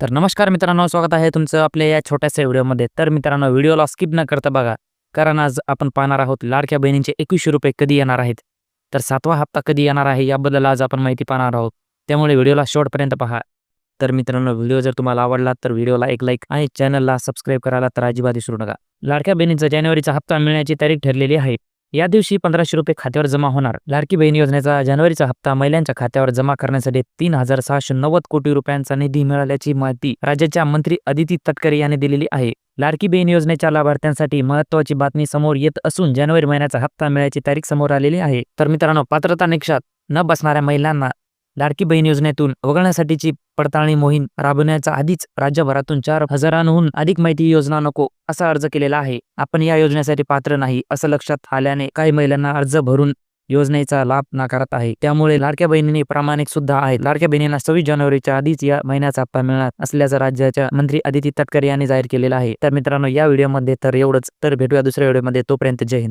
तर नमस्कार मित्रांनो स्वागत आहे तुमचं आपल्या या छोट्याशा व्हिडिओमध्ये. तर मित्रांनो व्हिडिओला स्किप न करता बघा कारण आज आपण पाहणार आहोत लाडक्या बहिणींचे एकवीसशे रुपये कधी येणार आहेत? तर सातवा हप्ता कधी येणार आहे याबद्दल आज आपण माहिती पाहणार आहोत. त्यामुळे व्हिडिओला शेवटपर्यंत पहा. तर मित्रांनो व्हिडिओ जर तुम्हाला आवडला तर व्हिडिओला एक लाईक आणि चॅनलला सबस्क्राईब करायला तर अजिबात विसरू नका. लाडक्या बहिणीचा जानेवारीचा हप्ता मिळण्याची तारीख ठरलेली आहे. या दिवशी पंधराशे रुपये खात्यावर जमा होणार. लाडकी बहीण योजनेचा जानेवारीचा हप्ता महिलांच्या खात्यावर जमा करण्यासाठी तीन हजार सहाशे नव्वद कोटी रुपयांचा निधी मिळाल्याची माहिती राज्याच्या मंत्री अदिती तटकरे यांनी दिलेली आहे. लाडकी बहीण योजनेच्या लाभार्थ्यांसाठी महत्वाची बातमी समोर येत असून जानेवारी महिन्याचा हप्ता मिळायची तारीख समोर आलेली आहे. तर मित्रांनो पात्रता निकषात न बसणाऱ्या महिलांना लाडकी बहीण योजनेतून वगळण्यासाठीची पडताळणी मोहीम राबवण्याचा आधीच राज्यभरातून चार हजारांहून अधिक माहिती योजना नको असा अर्ज केलेला आहे. आपण या योजनेसाठी पात्र नाही असं लक्षात आल्याने काही महिलांना अर्ज भरून योजनेचा लाभ नाकारत आहे. त्यामुळे लाडक्या बहिणींनी प्रामाणिक सुद्धा आहेत. लाडक्या बहिणींना सव्वीस जानेवारीच्या आधीच या महिन्याचा हप्ता मिळणार असल्याचं राज्याच्या मंत्री अदिती तटकरे यांनी जाहीर केलेलं आहे. तर मित्रांनो या व्हिडिओमध्ये तर एवढंच. तर भेटूया दुसऱ्या व्हिडिओमध्ये. तोपर्यंत जय हिंद.